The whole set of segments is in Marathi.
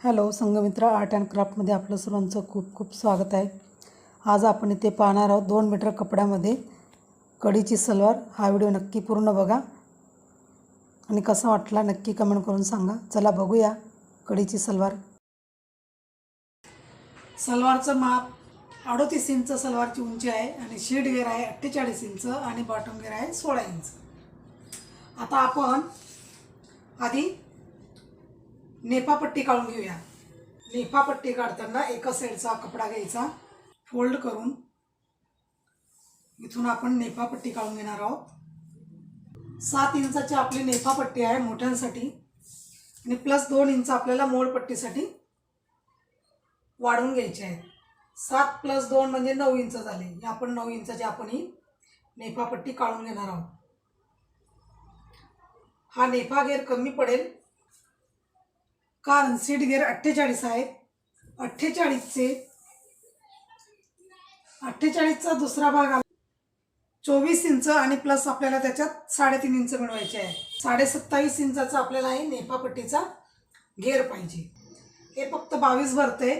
हॅलो संघमित्र आर्ट अँड क्राफ्टमध्ये आपलं सर्वांचं खूप खूप स्वागत आहे. आज आपण इथे पाहणार आहोत दोन मीटर कपड्यामध्ये कढीची सलवार. हा व्हिडिओ नक्की पूर्ण बघा आणि कसा वाटला नक्की कमेंट करून सांगा. चला बघूया कढीची सलवार. सलवारचं माप अडोतीस इंच सलवारची उंची आहे आणि शीट गेअर आहे अठ्ठेचाळीस इंच आणि बॉटम गेअर आहे सोळा इंच. आता आपण आधी नेपापट्टी काढून घेऊया. नेपापट्टी काढताना एका साईडचा कपडा घ्यायचा. फोल्ड करून इथून आपण नेपापट्टी काढून घेणार आहोत. सात इंचाची आपली नेपापट्टी आहे मोठ्यांसाठी आणि प्लस दोन इंच आपल्याला मोडपट्टीसाठी वाढवून घ्यायचे आहे सात प्लस दोन म्हणजे नऊ इंच झाले. आपण नऊ इंचाची आपण ही नेपापट्टी काढून घेणार आहोत. हा नेफा गेअर कमी पडेल. कारण सीट गेअर अठ्ठेचाळीस आहे अठ्ठेचाळीसचे. अठ्ठेचाळीसचा दुसरा भाग आला. चोवीस इंच आणि प्लस आपल्याला त्याच्यात साडेतीन इंच मिळवायचे आहे. साडे सत्तावीस इंचाचा आपल्याला हे नेफापट्टीचा गेअर पाहिजे. हे फक्त बावीस भरते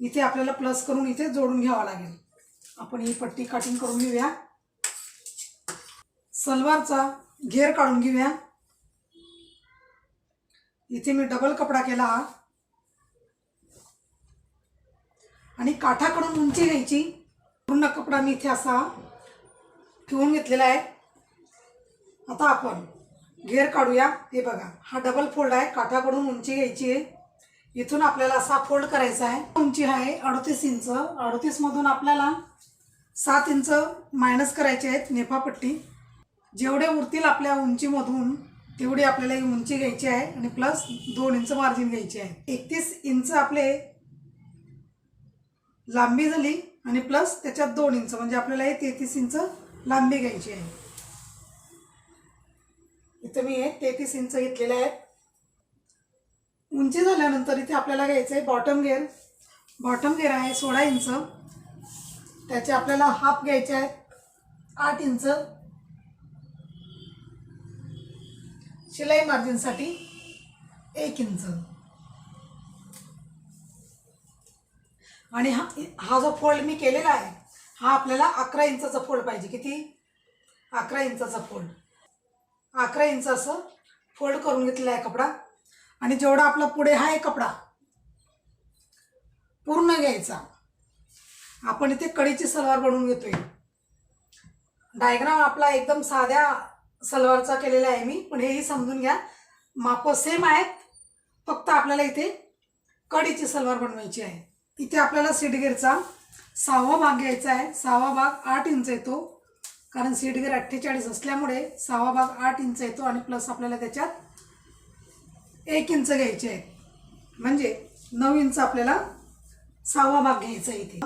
इथे आपल्याला प्लस करून इथे जोडून घ्यावा लागेल. आपण ही पट्टी कटिंग करून घेऊया. सलवारचा घेर काढून घेऊया. इथे मी डबल कपडा केला. आणि काठाकडून उंची घ्यायची. पूर्ण कपडा मी इथे असा ठेवून घेतलेला आहे. आता आपण घेर काढूया. हे बघा हा डबल फोल्ड आहे. काठाकडून उंची घ्यायची आहे. इथून आपल्याला असा फोल्ड करायचा आहे. उंची आहे अडतीस इंच. अडतीसमधून आपल्याला सात इंच मायनस करायचे आहेत. नेफापट्टी. जेवढे उरतील आपल्या उंचीमधून तेवढी आपल्याला ही उंची घ्यायची आहे आणि प्लस दोन इंच मार्जिन घ्यायची आहे. एकतीस इंच आपले लांबी झाली आणि प्लस त्याच्यात दोन इंच म्हणजे आपल्याला हे तेहतीस इंच लांबी घ्यायची आहे. इथं मी हे तेहतीस इंच घेतलेले आहेत. उंची झाल्यानंतर इथे आपल्याला घ्यायचं आहे बॉटम गेअर बॉटम गेअर आहे सोळा इंच. त्याचे आपल्याला हाफ घ्यायचे आहेत आठ इंच. शिलाई मार्जिनसाठी एक इंच. आणि हा हा जो फोल्ड मी केलेला आहे हा आपल्याला अकरा इंचाचा फोल्ड पाहिजे. किती? अकरा इंचाचा फोल्ड अकरा इंच असं फोल्ड करून घेतलेला आहे कपडा. आणि जेवढा आपला पुढे हा आहे कपडा पूर्ण घ्यायचा. आपण इथे कडीची सलवार बनवून घेतोय. डायग्राम आपला एकदम साध्या सलवारचा केलेला आहे मी. पण हेही समजून घ्या. माप सेम आहेत. फक्त आपल्याला इथे कडीची सलवार बनवायची आहे. इथे आपल्याला सीडगेरचा सहावा भाग घ्यायचा आहे. सहावा भाग आठ इंच येतो. कारण सीडगेर अठ्ठेचाळीस असल्यामुळे सहावा भाग आठ इंच येतो आणि प्लस आपल्याला त्याच्यात एक इंच घ्यायचे आहे. म्हणजे नऊ इंच आपल्याला सहावा भाग घ्यायचा आहे इथे.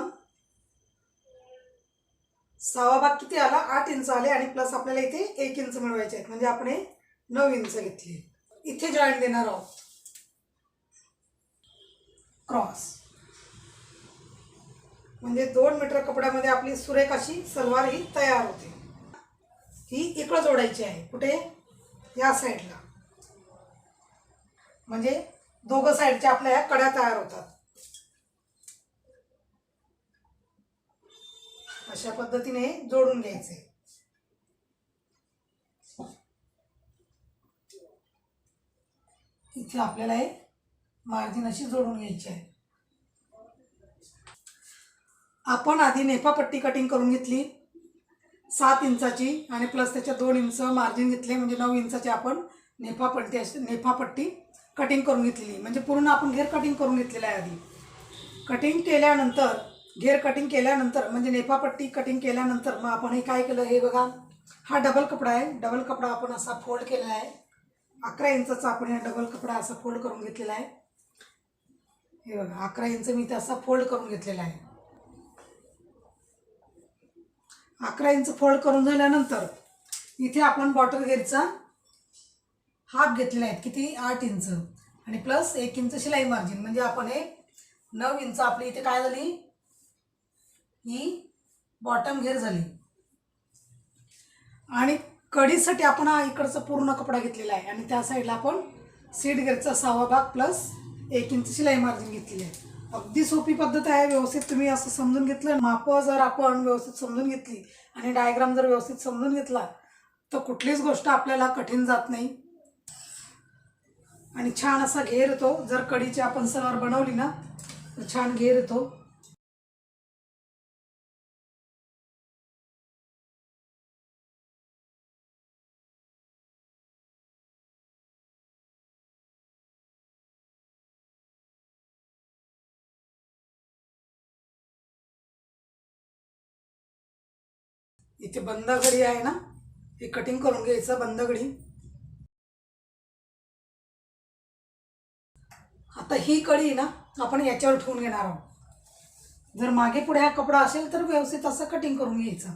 सहावा भाग किती आला? आठ इंच आले आणि प्लस आपल्याला इथे एक इंच मिळवायचे आहेत. म्हणजे आपण हे नऊ इंच घेतले इथे जॉईंट देणार आहोत. क्रॉस म्हणजे दोन मीटर कपड्यामध्ये आपली सुरेख अशी सलवार ही तयार होते. ही इकडं जोडायची आहे. कुठे? या साईडला म्हणजे दोघं साईडच्या आपल्या ह्या कड्या तयार होतात. अशा पद्धतीने जोडून घ्यायचे. इथे आपल्याला हे मार्जिन अशी जोडून घ्यायची आहे. आपण आधी नेफापट्टी कटिंग करून घेतली. सात इंचाची आणि प्लस त्याच्या दोन इंच मार्जिन घेतले म्हणजे नऊ इंचाची आपण नेफापट्टी अशी नेफापट्टी कटिंग करून घेतलेली. म्हणजे पूर्ण आपण घेर कटिंग करून घेतलेलं आहे आधी. कटिंग केल्यानंतर घेर कटिंग केल्यानंतर म्हणजे नेफापट्टी कटिंग केल्यानंतर मग आपण हे काय केलं? हे बघा. हा डबल कपडा आहे. डबल कपडा आपण असा फोल्ड केलेला आहे. अकरा इंचाचा आपण हा डबल कपडा असा फोल्ड करून घेतलेला आहे. हे बघा अकरा इंच मी ते असा फोल्ड करून घेतलेला आहे. अकरा इंच फोल्ड करून झाल्यानंतर इथे आपण बॉटल गेअरचा हाफ घेतलेला आहे. किती? आठ इंच. आणि प्लस एक इंच शिलाई मार्जिन म्हणजे आपण हे नऊ इंच आपली इथे काय झाली? ही बॉटम घेर झाली. आणि कढीसाठी आपण हा इकडचा पूर्ण कपडा घेतलेला आहे. आणि त्या साईडला आपण सीट घेरचा सहावा भाग प्लस एक इंच शिलाई मार्जिन घेतलेली आहे. अगदी सोपी पद्धत आहे व्यवस्थित तुम्ही असं समजून घेतलं. मापं जर आपण व्यवस्थित समजून घेतली आणि डायग्राम जर व्यवस्थित समजून घेतला तर कुठलीच गोष्ट आपल्याला कठीण जात नाही. आणि छान असा घेर येतो. जर कढीची आपण सलवार बनवली ना तर छान घेर येतो. इथे बंद घडी आहे ना हे कटिंग करून घ्यायचं बंद घडी. आता ही कडी ना आपण याच्यावर ठेवून घेणार आहोत. जर मागे पुढे हा कपडा असेल तर व्यवस्थित असं कटिंग करून घ्यायचं.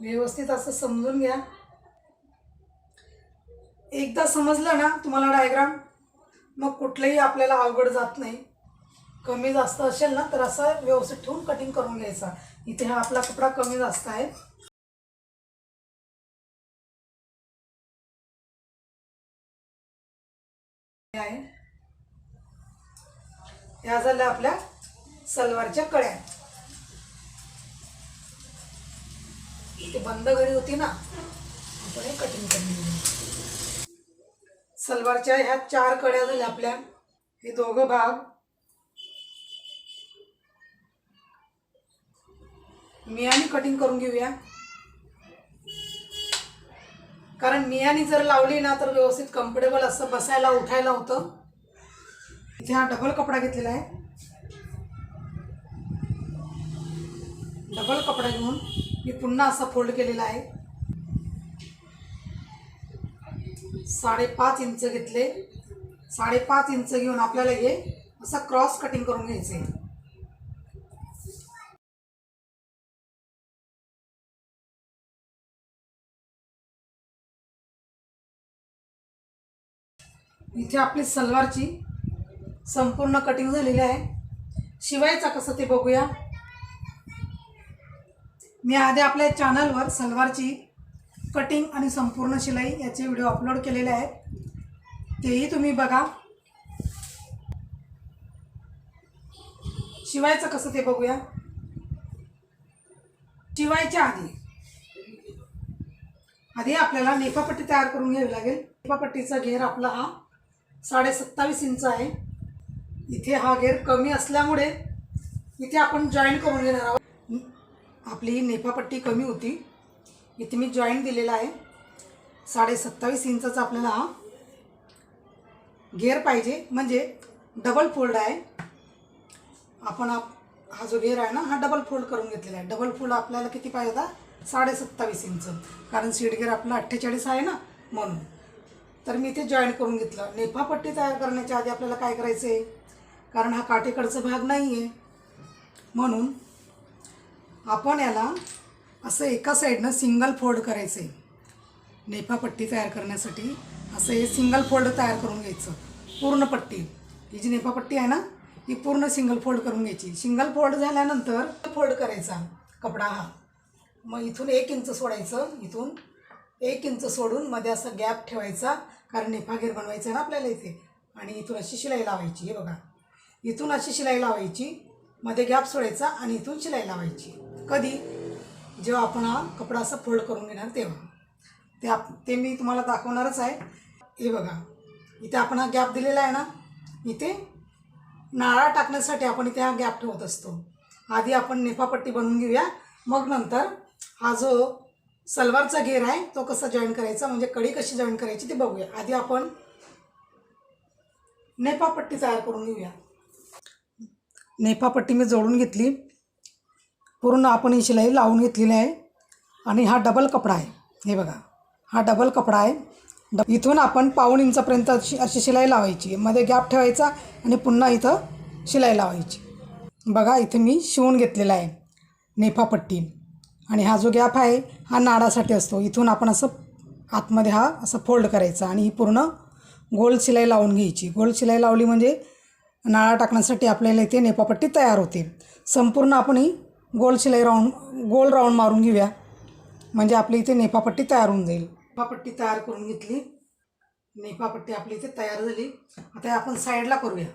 व्यवस्थित असं समजून घ्या. एकदा समजलं ना तुम्हाला डायग्राम मग कुठलंही आपल्याला अवघड जात नाही. कमी जास्त असेल ना तर असा व्यवस्थित ठेवून कटिंग करून घ्यायचा. इथे हा आपला कपडा कमी जास्त आहे. या झाल्या आपल्या सलवारच्या कळ्या. इथे बंद घडी होती ना आपण हे कटिंग करून सलवारच्या ह्या चार कड्या झाल्या आपल्या. हे दोघं भाग मियानी कटिंग करून घेऊया. कारण मियानी जर लावली ना तर व्यवस्थित कम्फर्टेबल असं बसायला उठायला होतं. इथे हा डबल कपडा घेतलेला आहे. डबल कपडा घेऊन मी पुन्हा असा फोल्ड केलेला आहे. साडेपाच इंच घेतले. साडेपाच इंच घेऊन आपल्याला हे असं क्रॉस कटिंग करून घ्यायचं आहे इथे आपली सलवारची संपूर्ण कटिंग झालेली आहे. शिवायचा कसं ते बघूया. मी आधी आपल्या चॅनलवर सलवारची कटिंग आणि संपूर्ण शिलाई याचे व्हिडिओ अपलोड केलेले आहेत. तेही तुम्ही बघा. शिवायचं कसं ते बघूया. शिवायच्या आधी. आधी आपल्याला नेपापट्टी तयार करून घ्यावी लागेल. नेपापट्टीचा घेर आपला हा साडे सत्तावीस इंच आहे. इथे हा घेर कमी असल्यामुळे इथे आपण जॉईन करून घेणार आहोत. आपली नेफापट्टी कमी होती. इथे मी जॉईन दिलेला आहे. साडे सत्तावीस इंचाचा आपल्याला हा घेर पाहिजे. म्हणजे डबल फोल्ड आहे. आपण हा जो घेर आहे ना हा डबल फोल्ड करून घेतलेला आहे. डबल फोल्ड आपल्याला किती पाहिजे होता साडे सत्तावीस इंच. कारण सीट घेर आपला अठ्ठेचाळीस आहे ना म्हणून. तर मी इथे जॉईन करून घेतलं. नेफापट्टी तयार करण्याच्या आधी आपल्याला काय करायचं आहे कारण हा काटेकडचा भाग नाही आहे म्हणून आपण याला असं एका साईडनं सिंगल फोल्ड करायचं आहे नेफापट्टी तयार करण्यासाठी असं हे सिंगल फोल्ड तयार करून घ्यायचं. पूर्ण पट्टी. ही जी नेफापट्टी आहे ना ही पूर्ण सिंगल फोल्ड करून घ्यायची. सिंगल फोल्ड झाल्यानंतर फोल्ड करायचा कपडा हा. मग इथून एक इंच सोडायचं इथून एक इंच सोडून मध्ये असा गॅप ठेवायचा कारण निफागीर बनवायचा आहे ना आपल्याला इथे. आणि इथून अशी शिलाई लावायची हे बघा. इथून अशी शिलाई लावायची मध्ये गॅप सोडायचा आणि इथून शिलाई लावायची. कधी? जेव्हा आपण हा कपडा असा फोल्ड करून घेणार तेव्हा. ते आप ते मी तुम्हाला दाखवणारच आहे. हे बघा. इथे आपण हा गॅप दिलेला आहे ना इथे नाळा टाकण्यासाठी आपण इथे हा गॅप ठेवत असतो. आधी आपण नेफापट्टी बनवून घेऊया मग नंतर हा जो सलवारचा घेर आहे तो कसा जॉईन करायचा म्हणजे कडी कशी जॉईन करायची ते बघूया. आधी आपण नेफापट्टी तयार करून घेऊया. नेफापट्टी मी जोडून घेतली. पूर्ण आपण ही शिलाई लावून घेतलेली आहे. आणि हा डबल कपडा आहे. हे बघा हा डबल कपडा आहे. ड इथून आपण पाऊण इंचापर्यंत अशी अशी शिलाई लावायची. मध्ये गॅप ठेवायचा आणि पुन्हा इथं शिलाई लावायची. बघा इथे मी शिवून घेतलेला आहे नेफापट्टी आणि हा जो गॅप आहे हा नाडासाठी असतो. इथून आपण असं आतमध्ये हा असं फोल्ड करायचा आणि ही पूर्ण गोल शिलाई लावून घ्यायची. गोल शिलाई लावली म्हणजे नाळा टाकण्यासाठी आपल्याला इथे नेपापट्टी तयार होते. संपूर्ण आपण ही गोल शिलाई राऊंड गोल राऊंड मारून घेऊया. म्हणजे आपली इथे नेपापट्टी तयार होऊन जाईल. नेफापट्टी तयार करून घेतली. नेफापट्टी आपली इथे तयार झाली. आता आपण साईडला करूया.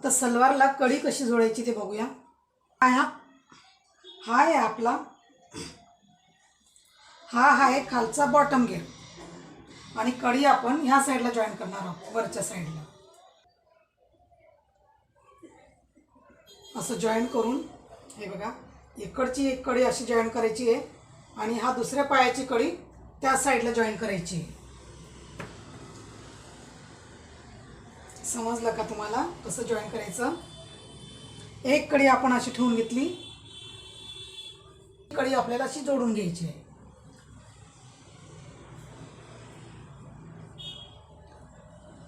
आता सलवारला कडी कशी जोडायची ते बघूया. हा हा. हा आहे आपला. हा आहे खालचा बॉटम गेअर आणि कडी आपण ह्या साईडला जॉईन करणार आहोत वरच्या साईडला असं जॉईन करून हे बघा इकडची एक कडी अशी जॉईन करायची आहे आणि हा दुसऱ्या पायाची कडी त्या साईडला जॉईन करायची आहे. समजलं का तुम्हाला कसं जॉईन करायचं? एक कडी आपण अशी ठेवून घेतली. कडी आपल्याला अशी जोडून घ्यायची आहे.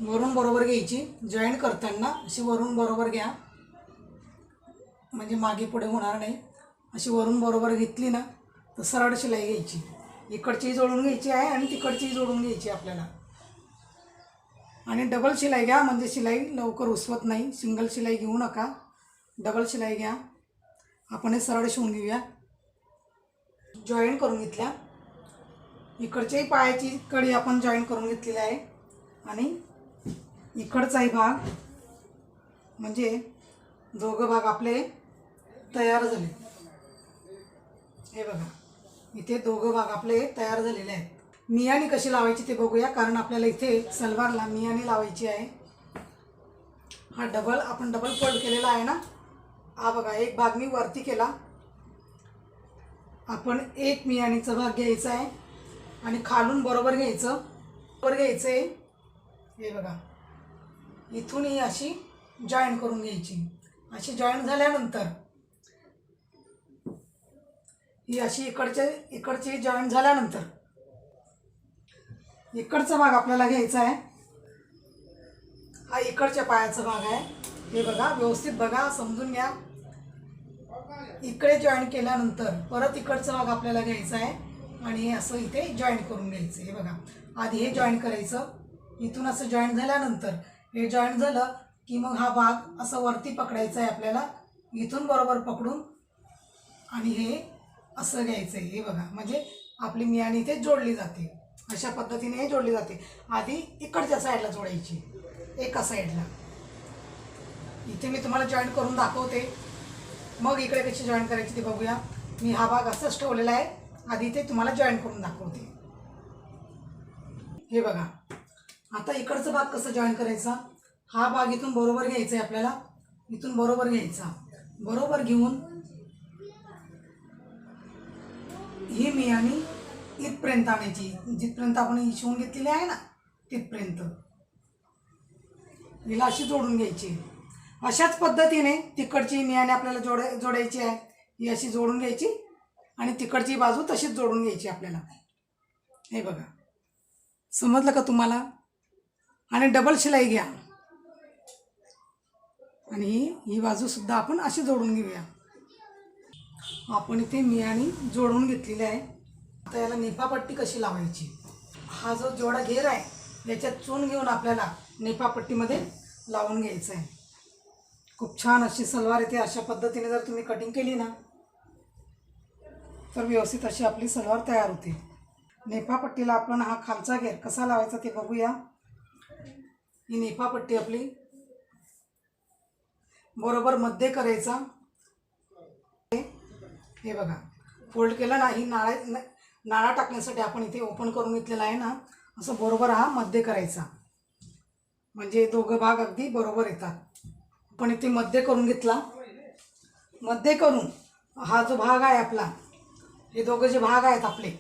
वरून बरोबर घ्यायची. जॉईन करताना अशी वरून बरोबर घ्या. म्हणजे मागे पुढे होणार नाही. अशी वरून बरोबर घेतली ना तर सरळ शिलाई घ्यायची. इकडचीही जोडून घ्यायची आहे आणि तिकडचीही जोडून घ्यायची आपल्याला. आणि डबल शिलाई घ्या म्हणजे शिलाई लवकर उसवत नाही. सिंगल शिलाई घेऊ नका. डबल शिलाई घ्या. आपण हे सरळ शिवून घेऊया. जॉईन करून घेतल्या. इकडच्याही पायाची कडी आपण जॉईन करून घेतलेली आहे. आणि इकडचाही भाग म्हणजे दोघं भाग आपले तयार झाले. हे बघा. इथे दोघं भाग आपले तयार झालेले आहेत. मियानी कशी लावायची ते बघूया कारण आपल्याला इथे सलवारला मियानी लावायची आहे. हा डबल आपण डबल फोल्ड केलेला आहे ना? हा बघा एक भाग मी वरती केला. आपण एक मियानीचा भाग घ्यायचा आहे आणि खालून बरोबर घ्यायचं. बरोबर घ्यायचं आहे हे बघा. इथून ही अशी जॉईन करून घ्यायची. अशी जॉईन झाल्यानंतर ही अशी इकडच्या इकडची जॉईन झाल्यानंतर इकडचा भाग आपल्याला घ्यायचा आहे. हा इकडच्या पायाचा भाग आहे. हे बघा व्यवस्थित बघा समजून घ्या. इकडे जॉईन केल्यानंतर परत इकडचा भाग आपल्याला घ्यायचा आहे. आणि हे असं इथे जॉईन करून घ्यायचं हे बघा आधी हे जॉईन करायचं. इथून असं जॉईन झाल्यानंतर हे जॉईन झालं की मग हा भाग असं वरती पकडायचा आहे आपल्याला. इथून बरोबर पकडून आणि हे असं घ्यायचं आहे. हे बघा म्हणजे आपली मियाणी इथे जोडली जाते. अशा पद्धतीने हे जोडली जाते. आधी इकडच्या साईडला जोडायची. एका साईडला इथे मी तुम्हाला जॉईन करून दाखवते. मग इकडे कशी जॉईन करायची ते बघूया. मी हा भाग असंच ठेवलेला आहे. आधी ते तुम्हाला जॉईन करून दाखवते. हे बघा. आता इकडचा भाग कसं जॉईन करायचा? हा भाग इथून बरोबर घ्यायचा आहे आपल्याला. इथून बरोबर घ्यायचा. बरोबर घेऊन ही मी आणि इथपर्यंत आणायची जिथपर्यंत आपण ही शिवून घेतलेली आहे ना तिथपर्यंत. हिला अशी जोडून घ्यायची. अशाच पद्धतीने तिकडची नियाने आपल्याला जोड जोडायची आहे ही अशी जोडून घ्यायची आणि तिकडची बाजू तशीच जोडून घ्यायची आपल्याला. हे बघा. समजलं का तुम्हाला? आणि डबल शिलाई घ्या. आणि ही ही बाजूसुद्धा आपण अशी जोडून घेऊया. आपण इथे मियाणी जोडून घेतलेली आहे. आता याला निफापट्टी कशी लावायची? हा जो जेवढा घेर आहे याच्यात चून घेऊन आपल्याला निफापट्टीमध्ये लावून घ्यायचं आहे खूप छान अशी सलवार येते अशा पद्धतीने जर तुम्ही कटिंग केली ना तर व्यवस्थित अशी आपली सलवार तयार होते. नेफापट्टीला आपण हा खालचा घेर कसा लावायचा ते बघूया. ही नेफापट्टी आपली बरोबर मध्ये करायचा. हे बघा फोल्ड केलं ना ही नाळे नाळा टाकण्यासाठी आपण इथे ओपन करून घेतलेला आहे ना असं बरोबर हा मध्य करायचा. म्हणजे दोघं भाग अगदी बरोबर येतात. आपण इथे मध्य करून घेतला. मध्ये करून हा जो भाग आहे आपला हे दोघं जे भाग आहेत आपले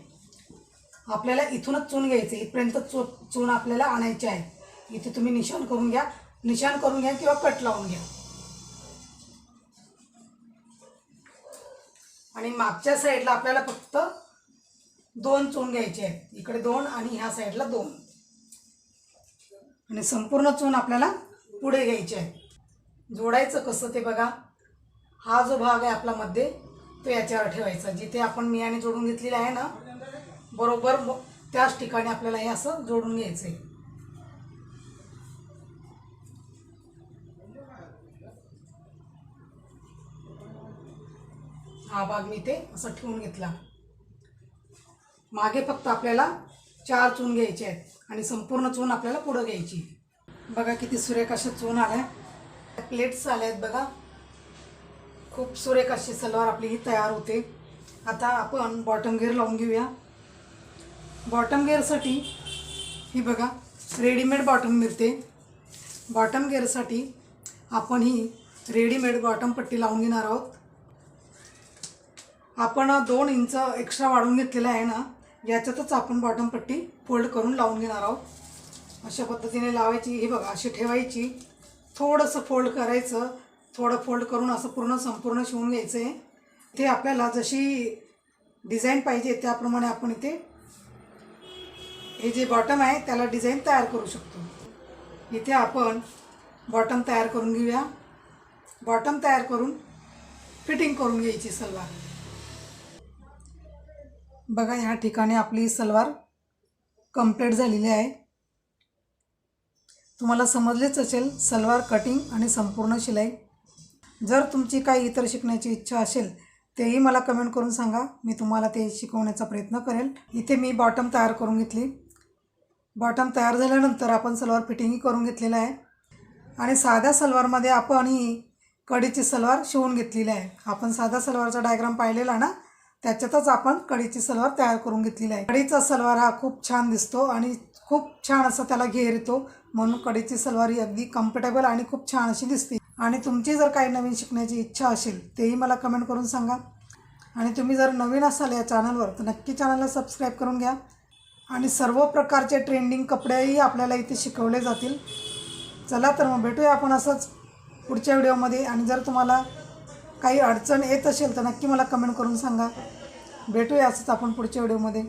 आपल्याला इथूनच चून घ्यायचे इथपर्यंत चू चून आपल्याला आणायची आहे इथे तुम्ही निशाण करून घ्या. निशाण करून घ्या किंवा कट लावून घ्या. आणि मागच्या साईडला आपल्याला फक्त दोन चून घ्यायचे आहेत. इकडे दोन आणि ह्या साईडला दोन. आणि संपूर्ण चून आपल्याला पुढे घ्यायचे आहे जोडायचं कसं ते बघा. हा जो भाग आहे आपला मध्ये तो याच्यावर ठेवायचा. जिथे आपण मियाने जोडून घेतलेला आहे ना बरोबर त्याच ठिकाणी आपल्याला हे असं जोडून घ्यायचं आहे हा भाग मी ते असं ठेवून घेतला. मागे फक्त आपल्याला चार चून घ्यायचे आहेत आणि संपूर्ण चून आपल्याला पुढं घ्यायची बघा किती सुरेख अशा चून आल्या. प्लेट्स आल्या आहेत बघा. खूप सुरेख अशी सलवार आपली ही तयार होते. आता आपण बॉटम गेअर लावून घेऊया. बॉटम गेअरसाठी ही बघा रेडीमेड बॉटम मिळते. बॉटम गेअरसाठी आपण ही रेडीमेड बॉटम पट्टी लावून घेणार आहोत. आपण दोन इंच एक्स्ट्रा वाढवून घेतलेलं आहे ना याच्यातच आपण बॉटम पट्टी फोल्ड करून लावून घेणार आहोत. अशा पद्धतीने लावायची ही बघा अशी ठेवायची. थोडंसं फोल्ड करायचं. थोडं फोल्ड करून असं पूर्ण संपूर्ण शिवून घ्यायचं आहे ते आपल्याला जशी डिझाईन पाहिजे त्याप्रमाणे आपण इथे हे जे बॉटम आहे त्याला डिझाईन तयार करू शकतो. इथे आपण बॉटम तयार करून घेऊया. बॉटम तयार करून फिटिंग करून घ्यायची सलवार बघा ह्या ठिकाणी आपली सलवार कंप्लीट झालेली आहे. तुम्हाला समजलेच असेल सलवार कटिंग आणि संपूर्ण शिलाई. जर तुमची काही इतर शिकण्याची इच्छा असेल तेही मला कमेंट करून सांगा. मी तुम्हाला ते शिकवण्याचा प्रयत्न करेल. इथे मी बॉटम तयार करून घेतली. बॉटम तयार झाल्यानंतर आपण सलवार फिटिंगही करून घेतलेलं आहे. आणि साध्या सलवारमध्ये आपण ही कडीची सलवार शिवून घेतलेली आहे. आपण साधा सलवारचा डायग्राम पाहिलेला ना त्याच्यातच आपण कडीची सलवार तयार करून घेतलेली आहे. कडीचा सलवार हा खूप छान दिसतो आणि खूप छान असा त्याला घेर येतो. म्हणून कडीची सलवार ही अगदी कम्फर्टेबल आणि खूप छान अशी दिसते. आणि तुमची जर काही नवीन शिकण्याची इच्छा असेल तेही मला कमेंट करून सांगा. आणि तुम्ही जर नवीन असाल या चॅनलवर तर नक्की चॅनलला सबस्क्राईब करून घ्या. आणि सर्व प्रकारचे ट्रेंडिंग कपडेही आपल्याला इथे शिकवले जातील. चला तर मग भेटूया आपण असंच पुढच्या व्हिडिओमध्ये आणि जर तुम्हाला काही अडचण येत असेल तर नक्की मला कमेंट करून सांगा. भेटूया असंच आपण पुढच्या व्हिडिओमध्ये.